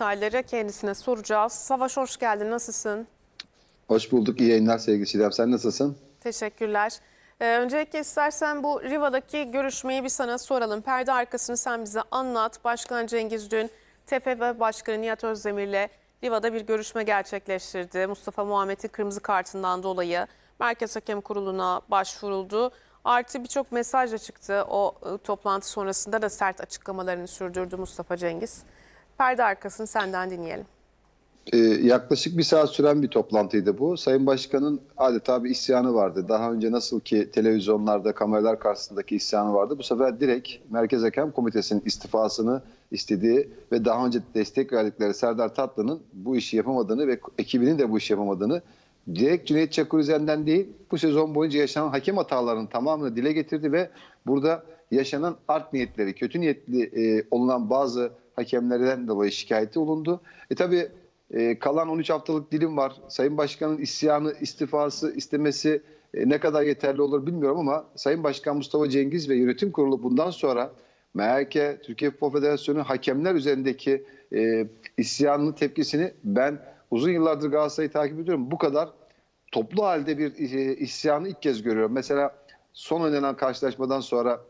detayları kendisine soracağız. Savaş hoş geldin. Nasılsın? Hoş bulduk. İyi yayınlar sevgili Çiğdem. Sen nasılsın? Teşekkürler. Ee, öncelikle istersen bu Riva'daki görüşmeyi bir sana soralım. Perde arkasını sen bize anlat. Başkan Cengiz dün TFF Başkanı Nihat Özdemir'le Riva'da bir görüşme gerçekleştirdi. Mustafa Muhammed'in kırmızı kartından dolayı Merkez Hakem Kurulu'na başvuruldu. Artı birçok mesaj da çıktı. O e, toplantı sonrasında da sert açıklamalarını sürdürdü Mustafa Cengiz. Perde arkasını senden dinleyelim. Ee, yaklaşık bir saat süren bir toplantıydı bu. Sayın Başkan'ın adeta bir isyanı vardı. Daha önce nasıl ki televizyonlarda kameralar karşısındaki isyanı vardı. Bu sefer direkt Merkez Hakem Komitesi'nin istifasını istediği ve daha önce destek verdikleri Serdar Tatlı'nın bu işi yapamadığını ve ekibinin de bu işi yapamadığını direkt Cüneyt Çakır üzerinden değil bu sezon boyunca yaşanan hakem hatalarının tamamını dile getirdi ve burada yaşanan art niyetleri, kötü niyetli e, olunan bazı hakemlerden dolayı şikayeti olundu. E tabi e, kalan 13 haftalık dilim var. Sayın Başkan'ın isyanı, istifası, istemesi e, ne kadar yeterli olur bilmiyorum ama Sayın Başkan Mustafa Cengiz ve yönetim kurulu bundan sonra MHK, Türkiye Futbol Federasyonu hakemler üzerindeki e, isyanının tepkisini ben uzun yıllardır Galatasaray'ı takip ediyorum. Bu kadar toplu halde bir e, isyanı ilk kez görüyorum. Mesela son oynanan karşılaşmadan sonra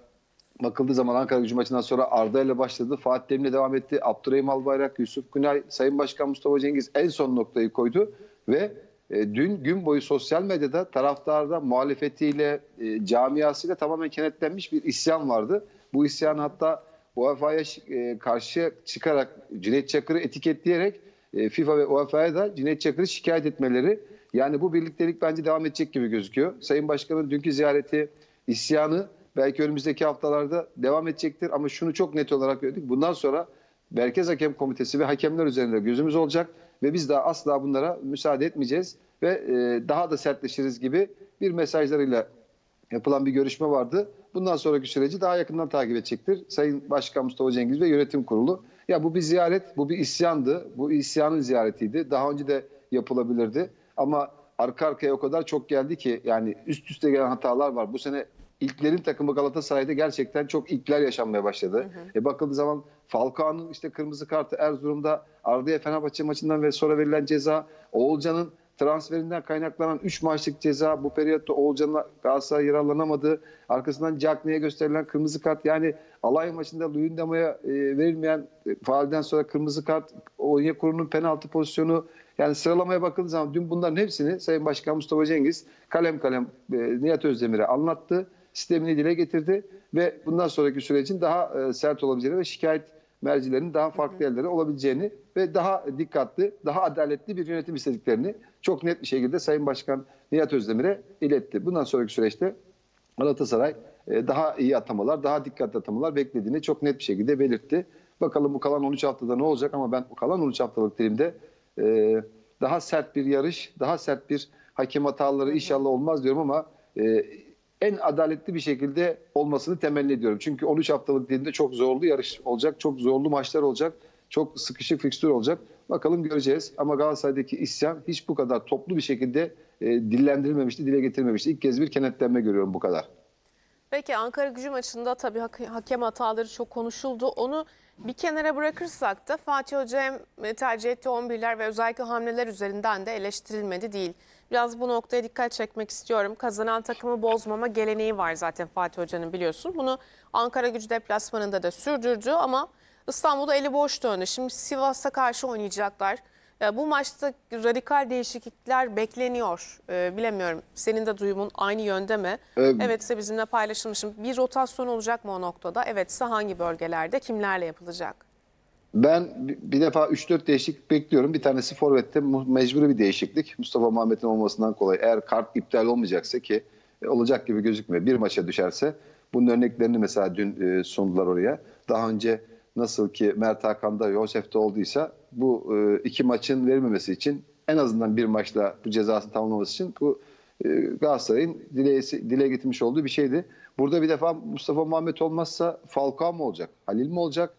bakıldığı zaman Ankara gücü maçından sonra Arda ile başladı. Fatih Terim'le devam etti. Abdurrahim Albayrak, Yusuf Günay, Sayın Başkan Mustafa Cengiz en son noktayı koydu ve e, dün gün boyu sosyal medyada taraftarda muhalefetiyle, e, camiasıyla tamamen kenetlenmiş bir isyan vardı. Bu isyan hatta UEFA'ya e, karşı çıkarak Cüneyt Çakır'ı etiketleyerek FIFA ve UEFA'ya da Cüneyt Çakır'ı şikayet etmeleri yani bu birliktelik bence devam edecek gibi gözüküyor. Sayın Başkan'ın dünkü ziyareti, isyanı belki önümüzdeki haftalarda devam edecektir. Ama şunu çok net olarak gördük. Bundan sonra Merkez Hakem Komitesi ve hakemler üzerinde gözümüz olacak ve biz daha asla bunlara müsaade etmeyeceğiz ve e, daha da sertleşiriz gibi bir mesajlarıyla yapılan bir görüşme vardı. Bundan sonraki süreci daha yakından takip edecektir. Sayın Başkan Mustafa Cengiz ve Yönetim Kurulu. Ya bu bir ziyaret, bu bir isyandı. Bu isyanın ziyaretiydi. Daha önce de yapılabilirdi. Ama arka arkaya o kadar çok geldi ki yani üst üste gelen hatalar var. Bu sene ilklerin takımı Galatasaray'da gerçekten çok ilkler yaşanmaya başladı. Hı hı. E bakıldığı zaman Falcao'nun işte kırmızı kartı Erzurum'da Arda'ya Fenerbahçe maçından ve sonra verilen ceza, Oğulcan'ın transferinden kaynaklanan 3 maçlık ceza bu periyotta Oğulcan'la Galatasaray yararlanamadı. Arkasından Cagney'e gösterilen kırmızı kart yani alay maçında Luyendama'ya e, verilmeyen e, faalden sonra kırmızı kart, Onyekuru'nun penaltı pozisyonu yani sıralamaya bakıldığı zaman dün bunların hepsini Sayın Başkan Mustafa Cengiz kalem kalem e, Nihat Özdemir'e anlattı sistemini dile getirdi ve bundan sonraki sürecin daha e, sert olabileceğini ve şikayet mercilerinin daha farklı yerlere olabileceğini ve daha dikkatli, daha adaletli bir yönetim istediklerini çok net bir şekilde Sayın Başkan Nihat Özdemir'e iletti. Bundan sonraki süreçte Galatasaray e, daha iyi atamalar, daha dikkatli atamalar beklediğini çok net bir şekilde belirtti. Bakalım bu kalan 13 haftada ne olacak ama ben bu kalan 13 haftalık dilimde e, daha sert bir yarış, daha sert bir hakem hataları inşallah olmaz diyorum ama en adaletli bir şekilde olmasını temenni ediyorum. Çünkü 13 haftalık dilimde çok zorlu yarış olacak, çok zorlu maçlar olacak, çok sıkışık fikstür olacak. Bakalım göreceğiz. Ama Galatasaray'daki isyan hiç bu kadar toplu bir şekilde e, dillendirilmemişti, dile getirilmemişti. İlk kez bir kenetlenme görüyorum bu kadar. Peki Ankara gücü maçında tabii hakem hataları çok konuşuldu. Onu bir kenara bırakırsak da Fatih Hoca tercih ettiği 11'ler ve özellikle hamleler üzerinden de eleştirilmedi değil. Biraz bu noktaya dikkat çekmek istiyorum. Kazanan takımı bozmama geleneği var zaten Fatih Hoca'nın biliyorsun. Bunu Ankara gücü deplasmanında da sürdürdü ama İstanbul'da eli boş döndü. Şimdi Sivas'a karşı oynayacaklar. Bu maçta radikal değişiklikler bekleniyor. Ee, bilemiyorum. Senin de duyumun aynı yönde mi? Ee, Evetse bizimle paylaşılmışım. Bir rotasyon olacak mı o noktada? Evetse hangi bölgelerde, kimlerle yapılacak? Ben bir defa 3-4 değişiklik bekliyorum. Bir tanesi Forvet'te mecburi bir değişiklik. Mustafa Muhammed'in olmasından kolay. Eğer kart iptal olmayacaksa ki e, olacak gibi gözükmüyor. Bir maça düşerse bunun örneklerini mesela dün e, sundular oraya. Daha önce nasıl ki Mert Hakan'da, Yosef'te olduysa bu e, iki maçın verilmemesi için en azından bir maçla bu cezasını tamamlaması için bu Galatasaray'ın dile, dile getirmiş olduğu bir şeydi. Burada bir defa Mustafa Muhammed olmazsa Falcao mu olacak? Halil mi olacak?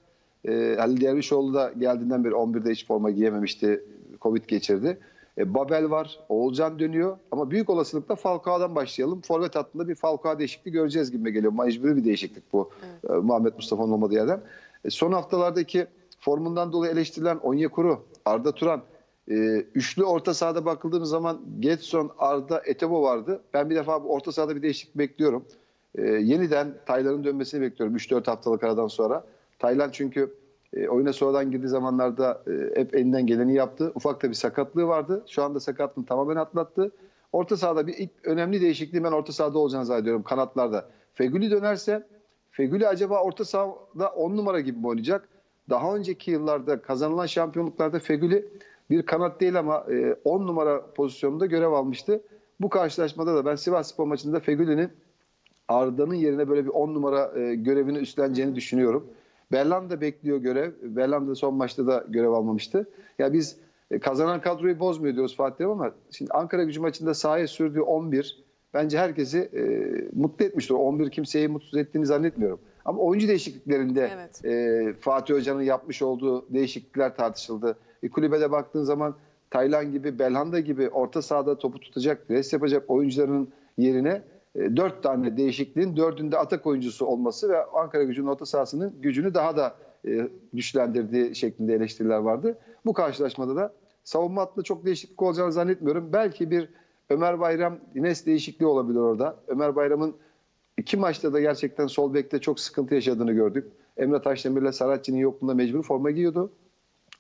E, Halil Dervişoğlu da geldiğinden beri 11'de hiç forma giyememişti. Covid geçirdi. E, Babel var. Oğulcan dönüyor. Ama büyük olasılıkla Falcao'dan başlayalım. Forvet hattında bir Falcao değişikliği göreceğiz gibi geliyor. Mecburi bir değişiklik bu. Evet. E, Muhammed Mustafa'nın olmadığı yerden. E, son haftalardaki formundan dolayı eleştirilen Onyekuru, Arda Turan, e, üçlü orta sahada bakıldığımız zaman Getson, Arda, Etebo vardı. Ben bir defa bu orta sahada bir değişiklik bekliyorum. E, yeniden Taylan'ın dönmesini bekliyorum 3-4 haftalık aradan sonra. Taylan çünkü e, oyuna sonradan girdiği zamanlarda e, hep elinden geleni yaptı. Ufak da bir sakatlığı vardı. Şu anda sakatlığını tamamen atlattı. Orta sahada bir ilk önemli değişikliğin ben orta sahada olacağını zannediyorum kanatlarda. Fegüli dönerse Fegüli acaba orta sahada 10 numara gibi mi oynayacak? Daha önceki yıllarda kazanılan şampiyonluklarda Fegüli bir kanat değil ama 10 numara pozisyonunda görev almıştı. Bu karşılaşmada da ben Sivas Spor maçında Fegüli'nin Arda'nın yerine böyle bir 10 numara e, görevini üstleneceğini düşünüyorum. Berlanda bekliyor görev. Berlanda son maçta da görev almamıştı. Ya biz e, kazanan kadroyu bozmuyor diyoruz Fatih ama şimdi Ankara gücü maçında sahaya sürdüğü 11 bence herkesi e, mutlu etmiştir. O 11 kimseyi mutsuz ettiğini zannetmiyorum. Ama oyuncu değişikliklerinde Evet. e, Fatih Hoca'nın yapmış olduğu değişiklikler tartışıldı. E, kulübede baktığın zaman Taylan gibi, Belhanda gibi orta sahada topu tutacak, pres yapacak oyuncuların yerine dört tane değişikliğin dördünde atak oyuncusu olması ve Ankara gücünün orta sahasının gücünü daha da e, güçlendirdiği şeklinde eleştiriler vardı. Bu karşılaşmada da savunma hattında çok değişiklik olacağını zannetmiyorum. Belki bir Ömer Bayram Ines değişikliği olabilir orada. Ömer Bayram'ın iki maçta da gerçekten sol bekte çok sıkıntı yaşadığını gördük. Emre Taşdemir ile Saratçı'nın yokluğunda mecbur forma giyiyordu.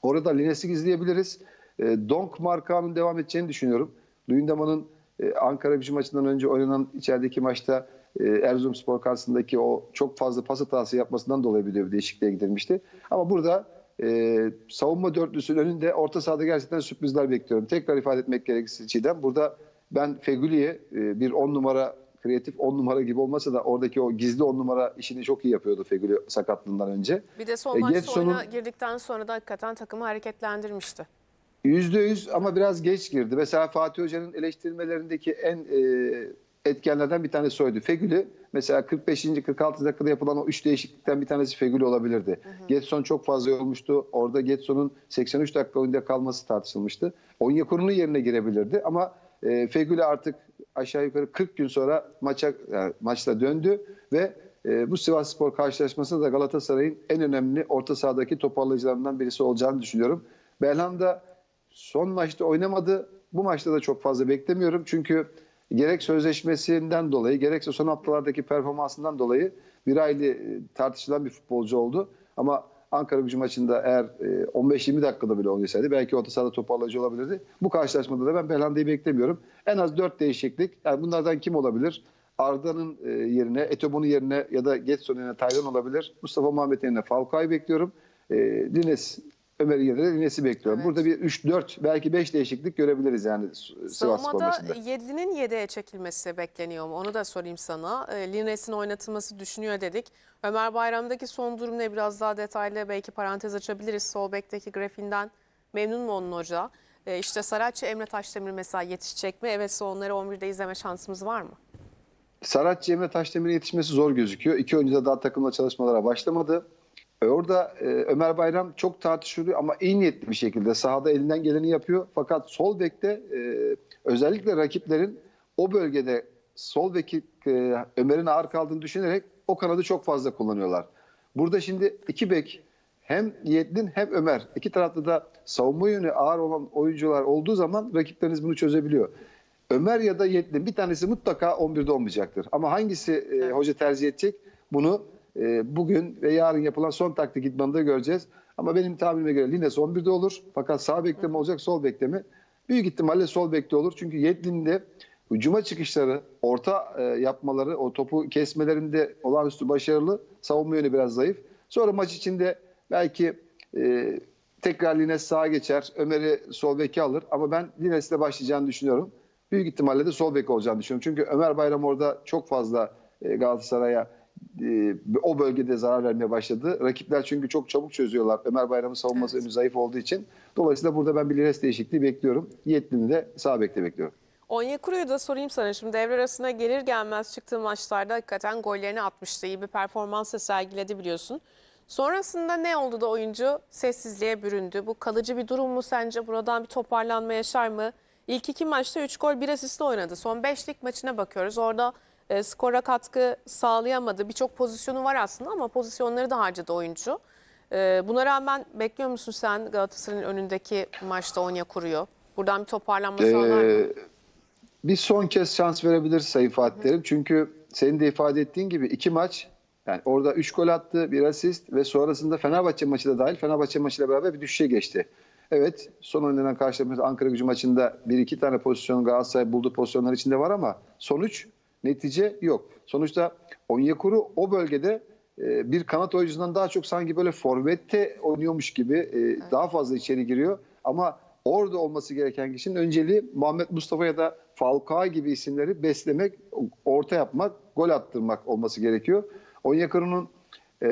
Orada Lines'i izleyebiliriz. E, Donk markanın devam edeceğini düşünüyorum. Luyendama'nın e, Ankara gücü maçından önce oynanan içerideki maçta e, Erzurumspor karşısındaki o çok fazla pas hatası yapmasından dolayı bir de bir değişikliğe gidilmişti. Ama burada e, savunma dörtlüsünün önünde orta sahada gerçekten sürprizler bekliyorum. Tekrar ifade etmek gerekirse Çiğdem. Burada ben Fegüli'ye e, bir 10 numara kreatif 10 numara gibi olmasa da oradaki o gizli 10 numara işini çok iyi yapıyordu Fegüli sakatlığından önce. Bir de son E, maçta Getson'un- girdikten sonra da hakikaten takımı hareketlendirmişti. Yüzde yüz ama biraz geç girdi. Mesela Fatih Hoca'nın eleştirmelerindeki en e, etkenlerden bir tanesi oydu. Fegüli mesela 45. 46 dakikada yapılan o üç değişiklikten bir tanesi Fegüli olabilirdi. Getson çok fazla yorulmuştu. Orada Getson'un 83 dakika oyunda kalması tartışılmıştı. Onyekuru'nun yerine girebilirdi ama e, Fegüli artık aşağı yukarı 40 gün sonra maça yani maçta döndü ve e, bu Sivas Spor karşılaşmasında da Galatasaray'ın en önemli orta sahadaki toparlayıcılarından birisi olacağını düşünüyorum. Belhanda son maçta oynamadı. Bu maçta da çok fazla beklemiyorum. Çünkü gerek sözleşmesinden dolayı gerekse son haftalardaki performansından dolayı bir aylı e, tartışılan bir futbolcu oldu. Ama Ankara gücü maçında eğer e, 15-20 dakikada bile oynasaydı belki orta sahada toparlayıcı olabilirdi. Bu karşılaşmada da ben Belhanda'yı beklemiyorum. En az 4 değişiklik. Yani bunlardan kim olabilir? Arda'nın e, yerine, Etobon'un yerine ya da Getson yerine Taylan olabilir. Mustafa Muhammed yerine Falcao'yu bekliyorum. E, Lines, Yerine de Lines'i bekliyorum. Evet. Burada bir 3-4 belki 5 değişiklik görebiliriz yani Sivas Spor Savunmada maçında. 7'nin 7'ye çekilmesi bekleniyor mu? Onu da sorayım sana. E, Lines'in oynatılması düşünüyor dedik. Ömer Bayram'daki son durum ne? Biraz daha detaylı belki parantez açabiliriz. Sol bekteki grafiğinden memnun mu onun hoca? E, işte Saratçı, Emre Taşdemir mesela yetişecek mi? Evet onları 11'de izleme şansımız var mı? Saratçı Emre Taşdemir'e yetişmesi zor gözüküyor. İki oyuncu da daha takımla çalışmalara başlamadı. E, Orada e, Ömer Bayram çok tartışılıyor ama iyi niyetli bir şekilde sahada elinden geleni yapıyor. Fakat sol bekte e, özellikle rakiplerin o bölgede sol beki e, Ömer'in ağır kaldığını düşünerek o kanadı çok fazla kullanıyorlar. Burada şimdi iki bek hem Yiğit'in hem Ömer iki tarafta da savunma yönü ağır olan oyuncular olduğu zaman rakipleriniz bunu çözebiliyor. Ömer ya da Yiğit'in bir tanesi mutlaka 11'de olmayacaktır. Ama hangisi e, hoca tercih edecek bunu e, bugün ve yarın yapılan son taktik idmanında göreceğiz. Ama benim tahminime göre Lines 11'de olur. Fakat sağ bekte mi olacak sol bekte mi? Büyük ihtimalle sol bekte olur. Çünkü Yedlin'in de hücuma çıkışları, orta e, yapmaları, o topu kesmelerinde olağanüstü başarılı. Savunma yönü biraz zayıf. Sonra maç içinde belki e, tekrar Lines sağa geçer. Ömer'i sol beke alır. Ama ben Lines'le başlayacağını düşünüyorum. Büyük ihtimalle de sol bek olacağını düşünüyorum. Çünkü Ömer Bayram orada çok fazla e, Galatasaray'a e, o bölgede zarar vermeye başladı. Rakipler çünkü çok çabuk çözüyorlar. Ömer Bayram'ın savunması Evet. önü zayıf olduğu için. Dolayısıyla burada ben bir Lines değişikliği bekliyorum. Yetlin'i de sağ bekte bekliyorum. Onyekuru'yu da sorayım sana. Şimdi devre arasına gelir gelmez çıktığı maçlarda hakikaten gollerini atmıştı. İyi bir performans da sergiledi biliyorsun. Sonrasında ne oldu da oyuncu sessizliğe büründü? Bu kalıcı bir durum mu sence? Buradan bir toparlanma yaşar mı? İlk iki maçta 3 gol 1 asistle oynadı. Son 5 lig maçına bakıyoruz. Orada e, skora katkı sağlayamadı. Birçok pozisyonu var aslında ama pozisyonları da harcadı oyuncu. Ee, buna rağmen bekliyor musun sen Galatasaray'ın önündeki maçta Onya kuruyor? Buradan bir toparlanma sağlar mı? Ee, bir son kez şans verebilir Sayın Fatih Terim. Çünkü senin de ifade ettiğin gibi iki maç yani orada 3 gol attı, bir asist ve sonrasında Fenerbahçe maçı da dahil Fenerbahçe maçıyla beraber bir düşüşe geçti. Evet son oynanan karşılaşmada Ankara gücü maçında bir iki tane pozisyon Galatasaray bulduğu pozisyonlar içinde var ama sonuç netice yok. Sonuçta Onyekuru o bölgede e, bir kanat oyuncusundan daha çok sanki böyle forvette oynuyormuş gibi e, daha fazla içeri giriyor. Ama orada olması gereken kişinin önceliği Muhammed Mustafa ya da Falcao gibi isimleri beslemek, orta yapmak, gol attırmak olması gerekiyor. Onyekuru'nun e,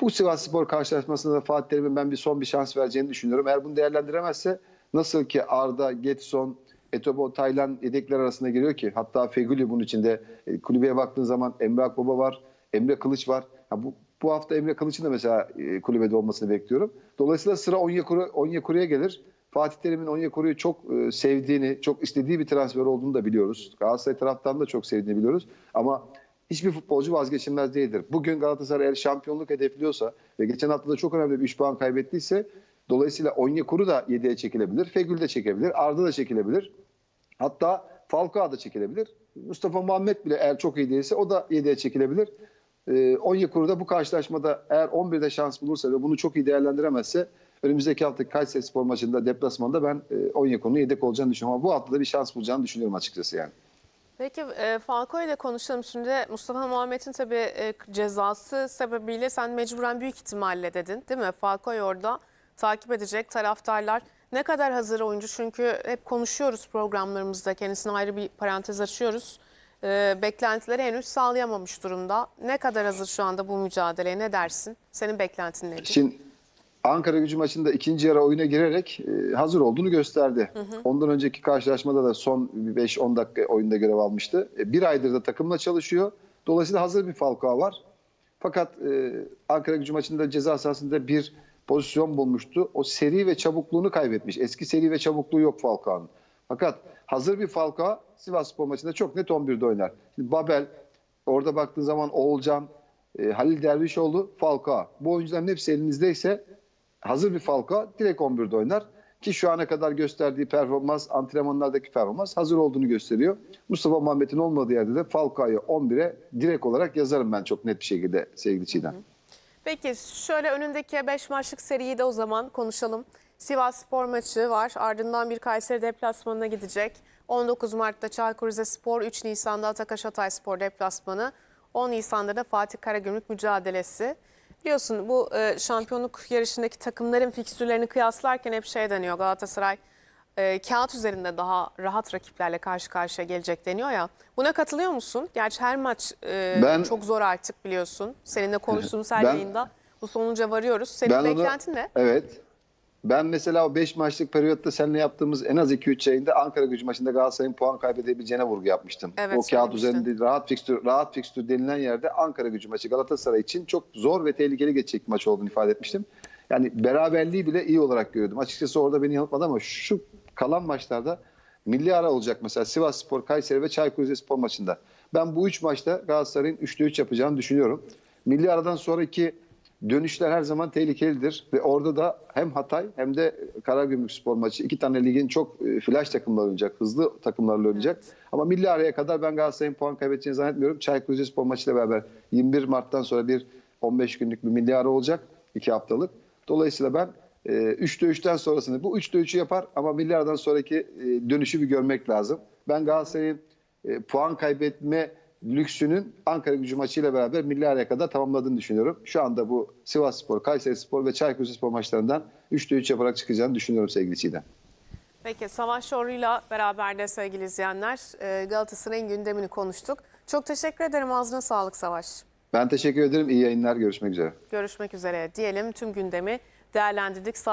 bu Sivas Spor karşılaşmasında da Fatih Terim'in ben bir son bir şans vereceğini düşünüyorum. Eğer bunu değerlendiremezse nasıl ki Arda, Getson, Etobo, Taylan yedekler arasında giriyor ki hatta Feguli bunun içinde e, kulübeye baktığın zaman Emre Akbaba var, Emre Kılıç var. Ha, bu, bu hafta Emre Kılıç'ın da mesela e, kulübede olmasını bekliyorum. Dolayısıyla sıra Onyekuru, Onyekuru'ya gelir. Fatih Terim'in Onyekuru'yu çok e, sevdiğini, çok istediği bir transfer olduğunu da biliyoruz. Galatasaray taraftan da çok sevdiğini biliyoruz. Ama hiçbir futbolcu vazgeçilmez değildir. Bugün Galatasaray eğer şampiyonluk hedefliyorsa ve geçen hafta da çok önemli bir 3 puan kaybettiyse dolayısıyla Onyekuru da 7'ye çekilebilir. Fegül de çekebilir. Arda da çekilebilir. Hatta Falcao da çekilebilir. Mustafa Muhammed bile eğer çok iyi değilse o da 7'ye çekilebilir. Ee, Onyekuru da bu karşılaşmada eğer 11'de şans bulursa ve bunu çok iyi değerlendiremezse önümüzdeki haftaki Kayseri Spor maçında deplasmanda ben e, Onyekuru'nun yedek olacağını düşünüyorum. Ama bu hafta da bir şans bulacağını düşünüyorum açıkçası yani. Peki e, Falcao ile konuşalım şimdi. Mustafa Muhammed'in tabii e, cezası sebebiyle sen mecburen büyük ihtimalle dedin değil mi? Falcao'yu orada takip edecek taraftarlar. Ne kadar hazır oyuncu çünkü hep konuşuyoruz programlarımızda kendisine ayrı bir parantez açıyoruz. E, beklentileri henüz sağlayamamış durumda. Ne kadar hazır şu anda bu mücadeleye ne dersin? Senin beklentin nedir? Şimdi Ankara gücü maçında ikinci yarı oyuna girerek e, hazır olduğunu gösterdi. Ondan önceki karşılaşmada da son 5-10 dakika oyunda görev almıştı. E, bir aydır da takımla çalışıyor. Dolayısıyla hazır bir Falcao var. Fakat e, Ankara gücü maçında ceza sahasında bir pozisyon bulmuştu. O seri ve çabukluğunu kaybetmiş. Eski seri ve çabukluğu yok Falcao'nun. Fakat hazır bir Falcao Sivas Spor maçında çok net 11'de oynar. Şimdi Babel, orada baktığın zaman Oğulcan, e, Halil Dervişoğlu, Falcao. Bu oyuncuların hepsi elinizdeyse hazır bir Falcao direkt 11'de oynar. Ki şu ana kadar gösterdiği performans, antrenmanlardaki performans hazır olduğunu gösteriyor. Mustafa Muhammed'in olmadığı yerde de Falcao'yu 11'e direkt olarak yazarım ben çok net bir şekilde sevgili Çiğdem. Peki şöyle önündeki 5 maçlık seriyi de o zaman konuşalım. Sivas Spor maçı var. Ardından bir Kayseri deplasmanına gidecek. 19 Mart'ta Çaykur Rizespor, 3 Nisan'da Atakaş Hatay Spor deplasmanı, 10 Nisan'da da Fatih Karagümrük mücadelesi. Biliyorsun bu e, şampiyonluk yarışındaki takımların fikstürlerini kıyaslarken hep şey deniyor Galatasaray e, kağıt üzerinde daha rahat rakiplerle karşı karşıya gelecek deniyor ya. Buna katılıyor musun? Gerçi her maç e, Ben- çok zor artık biliyorsun. Seninle konuştuğumuz her Ben- yayında bu sonuca varıyoruz. Senin Ben onu- beklentin ne? Evet. Ben mesela o 5 maçlık periyotta seninle yaptığımız en az 2-3 yayında Ankara gücü maçında Galatasaray'ın puan kaybedebileceğine vurgu yapmıştım. Evet, o kağıt söylemiştin. üzerinde rahat fikstür, rahat fikstür denilen yerde Ankara gücü maçı Galatasaray için çok zor ve tehlikeli geçecek bir maç olduğunu ifade etmiştim. Yani beraberliği bile iyi olarak görüyordum. Açıkçası orada beni yanıltmadı ama şu kalan maçlarda milli ara olacak mesela Sivas Spor, Kayseri ve Çaykur Rizespor maçında. Ben bu 3 maçta Galatasaray'ın 3'te 3 yapacağını düşünüyorum. Milli aradan sonraki dönüşler her zaman tehlikelidir ve orada da hem Hatay hem de Karagümrük Spor maçı iki tane ligin çok e, flash takımlar oynayacak, hızlı takımlarla oynayacak. Ama milli araya kadar ben Galatasaray'ın puan kaybedeceğini zannetmiyorum. Çaykur Rizespor maçıyla beraber 21 Mart'tan sonra bir 15 günlük bir milli ara olacak, 2 haftalık. Dolayısıyla ben e, 3'te 3'ten sonrasını bu 3'te 3'ü yapar ama milli aradan sonraki e, dönüşü bir görmek lazım. Ben Galatasaray'ın e, puan kaybetme lüksünün Ankara gücü maçıyla beraber milli araya kadar tamamladığını düşünüyorum. Şu anda bu Sivas Spor, Kayseri Spor ve Çaykur Rizespor maçlarından 3'te 3 yaparak çıkacağını düşünüyorum sevgili Çiğdem. Peki Savaş Şorlu'yla beraber de sevgili izleyenler e, Galatasaray'ın gündemini konuştuk. Çok teşekkür ederim. Ağzına sağlık Savaş. Ben teşekkür ederim. İyi yayınlar. Görüşmek üzere. Görüşmek üzere diyelim. Tüm gündemi değerlendirdik. Sağ